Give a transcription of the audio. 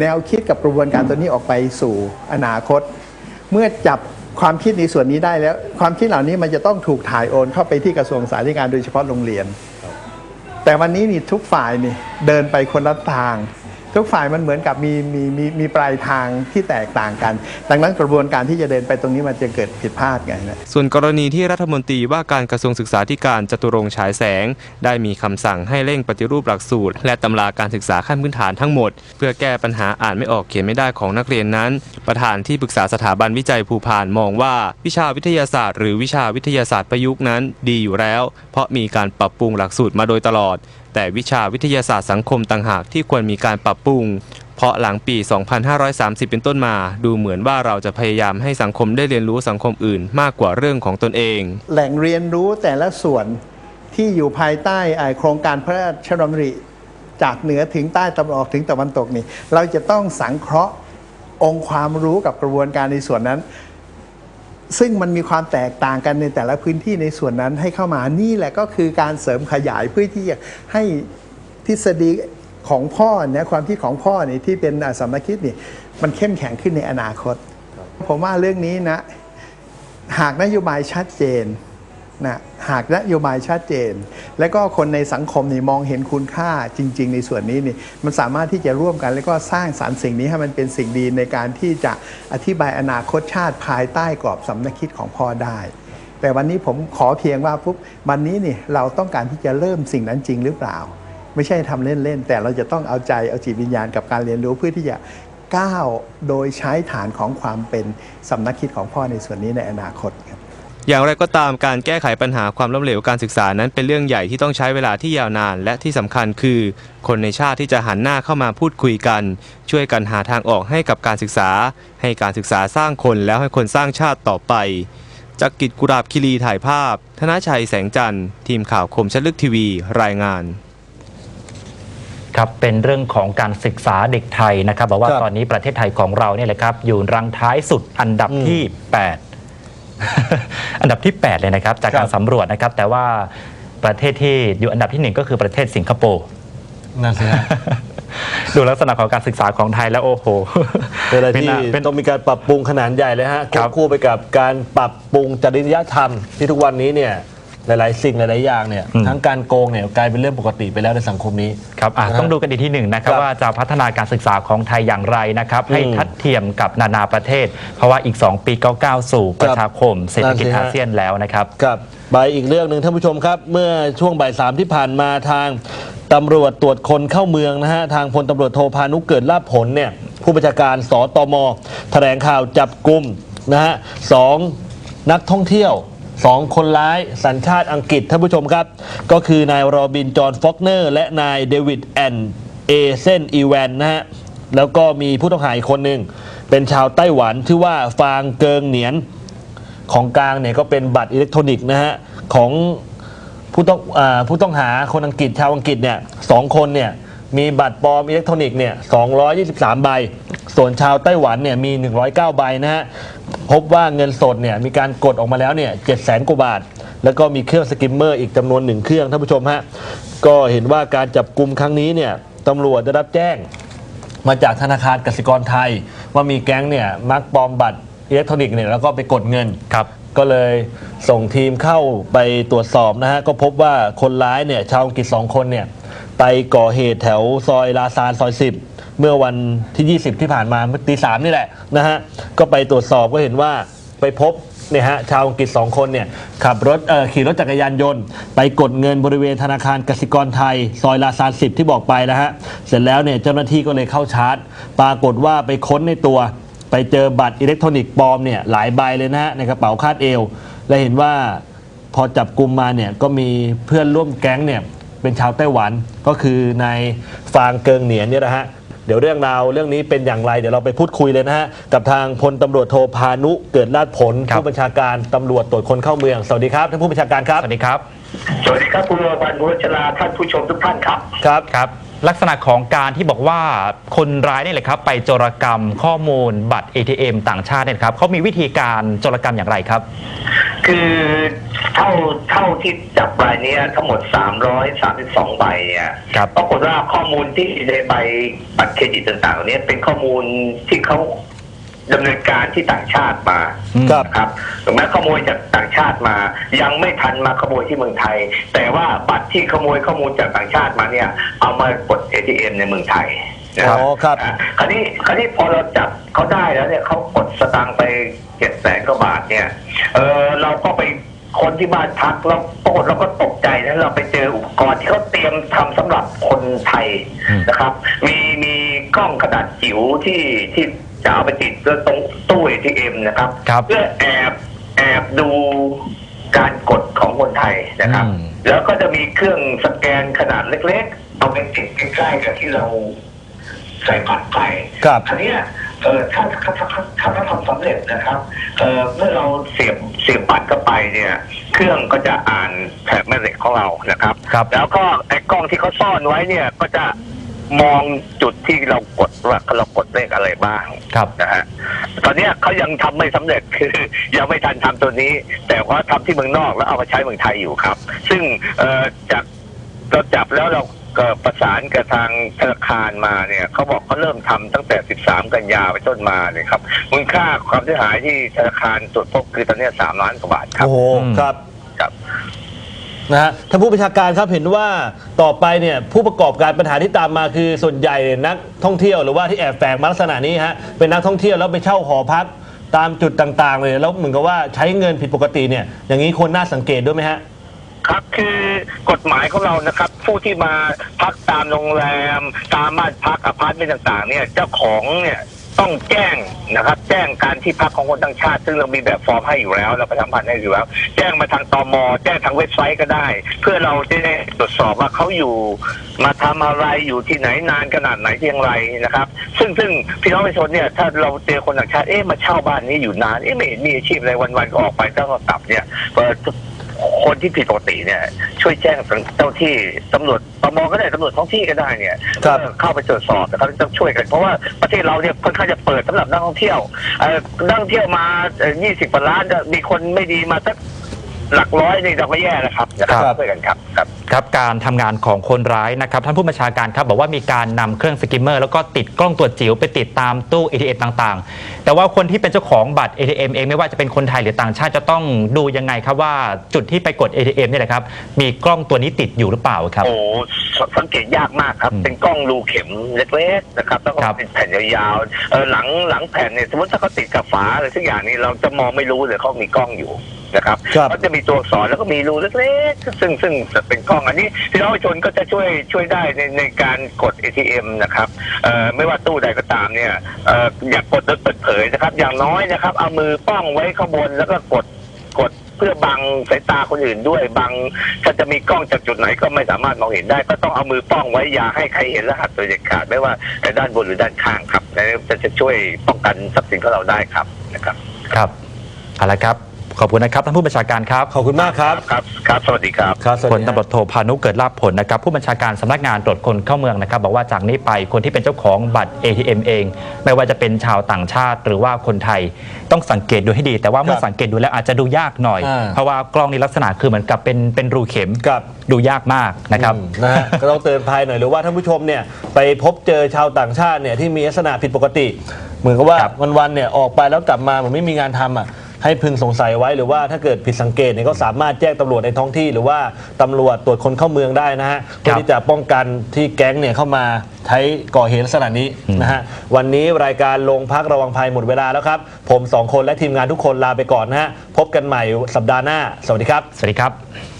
แนวคิดกับกระบวนการตัวนี้ออกไปสู่อนาคต เมื่อจับความคิดในส่วนนี้ได้แล้ว ความคิดเหล่านี้มันจะต้องถูกถ่ายโอนเข้าไปที่กระทรวงสาธารณสุขโดยเฉพาะโรงเรียน แต่วันนี้นี่ทุกฝ่ายนี่เดินไปคนละทาง ทุกฝ่ายมันเหมือนกับมีมีมีมีปลายทางที่แตกต่างกัน ดังนั้นกระบวนการที่จะเดินไปตรงนี้มันจะเกิดผิดพลาดไงนะส่วนกรณีที่รัฐมนตรีว่าการกระทรวงศึกษาธิการจตุรงฉายแสง ได้มีคำสั่งให้เร่งปฏิรูปหลักสูตร และตำราการศึกษาขั้นพื้นฐานทั้งหมด เพื่อแก้ปัญหาอ่านไม่ออกเขียนไม่ได้ของนักเรียนนั้น ประธานที่ปรึกษาสถาบันวิจัยภูพานมองว่า วิชาวิทยาศาสตร์ หรือวิชาวิทยาศาสตร์ประยุกต์นั้น ดีอยู่แล้ว เพราะมีการปรับปรุงหลักสูตรมาโดยตลอด แต่วิชาวิทยาศาสตร์สังคมต่างหากที่ควรมีการปรับปรุง เพราะหลังปี 2530 เป็นต้นมา ดูเหมือนว่าเราจะพยายามให้สังคมได้เรียนรู้สังคมอื่นมากกว่าเรื่องของตนเอง แหล่งเรียนรู้แต่ละส่วนที่อยู่ภายใต้โครงการพระราชดำริจากเหนือถึงใต้ตะวันออกถึงตะวันตกนี่เราจะต้องสังเคราะห์องค์ความรู้กับกระบวนการในส่วนนั้น ซึ่งมันมีความแตกต่างกันในแต่ละพื้นที่ในส่วนนั้นให้เข้ามานี่แหละก็คือการเสริมขยายเพื่อที่จะให้ทฤษฎีของพ่อเนี่ยความคิดของพ่อเนี่ยที่เป็นสำนักคิดนี่มันเข้มแข็งขึ้นในอนาคต ผมว่าเรื่องนี้นะ หากนโยบายชัดเจน นะหากนโยบายชัดเจน และก็คนในสังคมนี่มองเห็นคุณค่าจริง ๆ ในส่วนนี้นี่มันสามารถที่จะร่วมกัน แล้วก็สร้างสารรค์สิ่งนี้ให้มันเป็นสิ่งดีในการที่จะอธิบายอนาคตชาติภายใต้กรอบสำนักคิดของพ่อได้ แต่วันนี้ผมขอเพียงว่าปุ๊บวันนี้นี่เราต้องการที่จะเริ่มสิ่งนั้นจริงหรือเปล่า ไม่ใช่ทำเล่นๆแต่เราจะต้องเอาใจเอาจิตวิญญาณกับการเรียนรู้เพื่อที่จะก้าวโดยใช้ฐานของความเป็นสำนักคิดของพ่อในส่วนนี้ในอนาคตครับ อย่างไรก็ตามการแก้ไขปัญหาความล้มเหลวการศึกษานั้นเป็นเรื่องใหญ่ที่ต้องใช้เวลาที่ยาวนาน และที่สำคัญคือ คนในชาติที่จะหันหน้าเข้ามาพูดคุยกัน ช่วยกันหาทางออกให้กับการศึกษา ให้การศึกษาสร้างคนแล้วให้คนสร้างชาติต่อไปจากกิจกุราบคิรีถ่ายภาพ ธนชัยแสงจันทร์ ทีมข่าวคมชัดลึกทีวี รายงาน ครับเป็นเรื่องของการศึกษาเด็กไทยนะครับบอกว่าครับตอนนี้ประเทศไทยของเราเนี่ยแหละครับ อยู่รังท้ายสุดอันดับอืมที่ 8 อันดับที่ 8 เลยนะครับ จากครับการสำรวจนะครับ แต่ว่าประเทศที่อยู่อันดับที่หนึ่งก็คือประเทศสิงคโปร์นั่นสิฮะดูลักษณะของการศึกษาของไทยแล้วโอ้โหเป็นอะไรที่เป็นต้องมีการปรับปรุงขนาดใหญ่เลยฮะคครัวบบคู่ไปกับการปรับปรุงจริยธรรมที่ทุกวันนี้เนี่ย หลาย ๆ สิ่งหลาย ๆ อย่างเนี่ยอืม ทั้งการโกงเนี่ยกลายเป็นเรื่องปกติไปแล้วในสังคมนี้ ครับอะนะฮะต้องดูกันอีกที่หนึ่งนะครับครับว่าจะพัฒนาการศึกษาของไทยอย่างไรนะครับ ให้อืมทัดเทียมกับนานาประเทศ เพราะว่าอีก 2 ปีก็ก้าวสู่ประชาคมเศรษฐกิจนั่นสิฮะอาเซียนแล้วนะครับกับไปอีกเรื่องหนึ่งท่านผู้ชมครับ เมื่อช่วงบ่ายสามที่ผ่านมาทางตำรวจตรวจคนเข้าเมืองนะฮะ ทางพลตำรวจโทพานุเกิดลาภผลเนี่ย ผู้บัญชาการสตมแถลงข่าวจับกลุ่มนะฮะสองนักท่องเที่ยว สองคนร้ายสัญชาติอังกฤษท่านผู้ชมครับ ก็คือนายโรบินจอห์นฟอกเนอร์ และนายเดวิดแอนเอเซนอีแวนนะฮะแล้วก็มีผู้ต้องหาอีกคนหนึ่งเป็นชาวไต้หวันชื่อว่าฟางเกิงเหนียน ของกลางเนี่ยก็เป็นบัตรอิเล็กทรอนิกส์นะฮะของผู้ต้องอผู้ต้องหาคนอังกฤษชาวอังกฤษเนี่ยสองคนเนี่ยมีบัตรปลอมอิเล็กทรอนิกส์เนี่ย223 ใบ ส่วนชาวไต้หวันเนี่ยมี 109 ใบนะฮะ พบว่าเงินสดเนี่ยมีการกดออกมาแล้วเนี่ย700,000กว่าบาท แล้วก็มีเครื่องสกิมเมอร์อีกจำนวนหนึ่งเครื่องท่านผู้ชมฮะก็เห็นว่าการจับกลุ่มครั้งนี้เนี่ยตำรวจได้รับแจ้ง มาจากธนาคารกสิกรไทย ว่ามีแก๊งเนี่ยมักปลอมบัตรอิเล็กทรอนิกส์เนี่ยแล้วก็ไปกดเงิน ครับ ก็เลยส่งทีมเข้าไปตรวจสอบนะฮะ ก็พบว่าคนร้ายเนี่ยชาวอังกฤษสองคนเนี่ย ไปก่อเหตุแถวซอยลาซานซอย 10 เมื่อวันที่ 20 ที่ผ่านมาเมื่อตีสามนี่แหละนะฮะก็ไปตรวจสอบก็เห็นว่าไปพบเนี่ยฮะชาวอังกฤษสองคนเนี่ยขับรถเอ่อขี่รถจักรยานยนต์ ไปกดเงินบริเวณธนาคารกสิกรไทย ซอยลาซาน10ที่บอกไปนะฮะ เสร็จแล้วเนี่ยเจ้าหน้าที่ก็เลยเข้าชาร์จ ปรากฏว่าไปค้นในตัว ไปเจอบัตรอิเล็กทรอนิกส์ปลอมเนี่ยหลายใบเลยนะฮะ ในกระเป๋าคาดเอว และเห็นว่าพอจับกลุ่มมาเนี่ยก็มีเพื่อนร่วมแก๊งเนี่ยเป็นชาวไต้หวันก็คือนายฟางเกิงเหนียนเนี่ยนะฮะ เดี๋ยวเรื่องราวเรื่องนี้เป็นอย่างไร เดี๋ยวเราไปพูดคุยเลยนะฮะกับทางพลตำรวจโทพานุเกิดลาดผลครับ ผู้บัญชาการตำรวจตรวจคนเข้าเมืองสวัสดีครับท่านผู้บัญชาการครับสวัสดีครับสวัสดีครับคุณวรพันธ์บุญชลาท่านผู้ชมทุกท่านครับ ครับ ครับ ลักษณะของการที่บอกว่าคนร้ายนี่แหละครับ ไปโจรกรรมข้อมูลบัตร ATM ต่างชาติเนี่ยครับเขามีวิธีการโจรกรรมอย่างไรครับ คือเท่าเท่าที่จับรายเนี้ยทั้งหมด 332 ใบเนี่ยครับปรากฏว่าข้อมูลที่ในใบบัตรเครดิตต่างๆเหล่านี้เป็นข้อมูลที่เขา ดำเนินการที่ต่างชาติมาครับนะครับถึงแม้ขโมยจากต่างชาติมา ยังไม่ทันมาขโมยที่เมืองไทย แต่ว่าบัตรที่ขโมยข้อมูลจากต่างชาติมาเนี่ย เอามากด ATM ในเมืองไทยนะอ๋อครับ อะคราวนี้คราวนี้พอเราจับเขาได้แล้วเนี่ยเขากดสตางค์ไปเจ็ดแสนกว่าบาทเนี่ยเออเราก็ไปคนที่บ้านพักแล้วปรากฏเราก็ตกใจนะเราไปเจออุปกรณ์ที่เขาเตรียมทำสำหรับคนไทยอืมนะครับ มีมีกล้องขนาดจิ๋วที่ที่ จะเอาไปติดตรงตู้ ATM นะครับ ครับ เพื่อแอบแอบดูการกดของคนไทยนะครับ อืม แล้วก็จะมีเครื่องสแกนขนาดเล็กๆ เอาไปติดใกล้ๆกับที่เราใส่บัตรไป ครับ อันนี้ยเออถ้าถ้าถ้าถ้าถ้าถ้าทำสำเร็จนะครับเออเมื่อเราเสียบเสียบบัตรเข้าไปเนี่ย เครื่องก็จะอ่านแถบแม่เหล็กของเรานะครับ ครับ แล้วก็ไอ้กล้องที่เขาซ่อนไว้เนี่ยก็จะ มองจุดที่เรากดว่าเรากดเลขอะไรบ้างครับนะฮะตอนเนี้ยเขายังทำไม่สำเร็จคือ ยังไม่ทันทำตัวนี้ แต่ว่าทำที่เมืองนอกแล้วเอามาใช้เมืองไทยอยู่ครับ ซึ่งเอ่อจากเราจับแล้วเราเอ่อประสานกับทางธนาคารมาเนี่ยเขาบอกเขาเริ่มทำตั้งแต่ 13 กันยาไปต้นมาเลยครับมูลค่าความเสียหายที่ธนาคารตรวจพบคือตอนเนี้ย3ล้านกว่าบาทครับ โอ้โหอืมครับ ครับ นะฮะท่านผู้บัญชาการครับเห็นว่าต่อไปเนี่ยผู้ประกอบการปัญหาที่ตามมาคือส่วนใหญ่เนี่ยนักท่องเที่ยวหรือว่าที่แอบแฝงมาลักษณะนี้ฮะเป็นนักท่องเที่ยวแล้วไปเช่าหอพักตามจุดต่างๆ เลยแล้วเหมือนกับว่าใช้เงินผิดปกติเนี่ยอย่างนี้คนน่าสังเกตด้วยไหมฮะครับคือกฎหมายของเรานะครับ ผู้ที่มาพักตามโรงแรม ตามบ้านพักอพาร์ตเมนต์ต่างๆเนี่ยเจ้าของเนี่ย ต้องแจ้งนะครับ แจ้งการที่พักของคนต่างชาติ ซึ่งเรามีแบบฟอร์มให้อยู่แล้ว เราประชาสัมพันธ์ให้อยู่แล้ว แจ้งมาทางตมแจ้งทางเว็บไซต์ก็ได้ เพื่อเราจะได้ตรวจสอบว่าเขาอยู่ มาทำอะไรอยู่ที่ไหนนานขนาดไหนเพียงไรนะครับ ซึ่งซึ่งพี่น้องประชาชนเนี่ยถ้าเราเจอคนต่างชาติเอ๊ะมาเช่าบ้านนี้อยู่นานเอ๊ะไม่เห็นมีอาชีพอะไรวันๆก็ออกไปต้องกลับเนี่ยเอ่อ คนที่ผิดปกติเนี่ย ช่วยแจ้งเจ้าที่ตำรวจตมก็ได้ตำรวจท้องที่ก็ได้เนี่ยครับเพื่อเข้าไปตรวจสอบนะครับต้องช่วยกัน เพราะว่าประเทศเราเนี่ยค่อนข้างจะเปิดสำหรับนักท่องเที่ยวเอ่อนักท่องเที่ยวมายี่สิบกว่าล้านมีคนไม่ดีมาสัก หลักร้อยนี่เราก็แย่นะครับนะครับครับ ช่วยกันครับครับ ครับการทำงานของคนร้ายนะครับท่านผู้บัญชาการครับบอกว่ามีการนำเครื่องสกิมเมอร์แล้วก็ติดกล้องตรวจจิ๋วไปติดตามตู้ ATM ต่างๆ แต่ว่าคนที่เป็นเจ้าของบัตร ATM เองไม่ว่าจะเป็นคนไทยหรือต่างชาติจะต้องดูยังไงครับว่าจุดที่ไปกด ATM เนี่ยแหละครับมีกล้องตัวนี้ติดอยู่หรือเปล่าครับ โอ้สสังเกตยากมากครับ อืมเป็นกล้องรูเข็มเล็กๆนะครับแล้วก็ครับ เป็นแผ่นยาวๆเออหลังหลังแผ่นเนี่ยสมมติถ้าเขาติดกับฝาอะไรสักอย่างนี้เราจะมองไม่รู้เลยเขามีกล้องอยู่ นะครับครับเขาจะมีตัวอักษรแล้วก็มีรูเล็กๆซึ่งซึ่งเป็นกล้องอันนี้พี่น้องประชาชนก็จะช่วยช่วยได้ในในการกด ATM นะครับเอ่อไม่ว่าตู้ใดก็ตามเนี่ยเอ่ออย่ากดโดยเปิดเผยนะครับ อย่างน้อยนะครับ เอามือป้องไว้ข้างบนแล้วก็กดกด เพื่อบังสายตาคนอื่นด้วยบังถ้าจะมีกล้องจากจุดไหนก็ไม่สามารถมองเห็นได้ ก็ต้องเอามือป้องไว้อย่าให้ใครเห็นรหัสโดยเด็ดขาดไม่ว่าแต่ด้านบนหรือด้านข้างครับและจะจะช่วยป้องกันทรัพย์สินของเราได้ครับนะครับ ครับเอาละครับ ขอบคุณนะครับท่านผู้บัญชาการครับขอบคุณมากครับ ครับ ครับ สวัสดีครับ ครับสวัสพดีลฮะ ตำรวจโทพานุเกิดลาภผลนะครับผู้บัญชาการสำนักงานตรวจคนเข้าเมืองนะครับ บอกว่าจากนี้ไปคนที่เป็นเจ้าของบัตร ATM เอง ไม่ว่าจะเป็นชาวต่างชาติ หรือว่าคนไทยต้องสังเกตดูให้ดี แต่ว่าเมื่อครับสังเกตดูแล้วอาจจะดูยากหน่อย อ่า เพราะว่ากล้องนี้ลักษณะคือเหมือนกับเป็นเป็นรูเข็มครับ ดูยากมากนะครับ อืมนะฮะ ก็ต้องเตือนภัยหน่อยหรือว่าท่านผู้ชมเนี่ยไปพบเจอชาวต่างชาติเนี่ยที่มีลักษณะผิดปกติ เหมือนกับว่าครับวันๆเนี่ยออกไปแล้วกลับมาเหมือนไม่มีงานทำอะ ให้พึงสงสัยไว้หรือว่าถ้าเกิดผิดสังเกตเนี่ยก็สามารถแจ้งตำรวจในท้องที่ หรือว่าตำรวจตรวจคนเข้าเมืองได้นะฮะเพื่อที่จะป้องกันที่แก๊งเนี่ยเข้ามาใช้ก่อเหตุลักษณะนี้นะฮะวันนี้รายการลงพักระวังภัยหมดเวลาแล้วครับ ผมสองคนและทีมงานทุกคนลาไปก่อนนะฮะพบกันใหม่สัปดาห์หน้า สวัสดีครับ สวัสดีครับ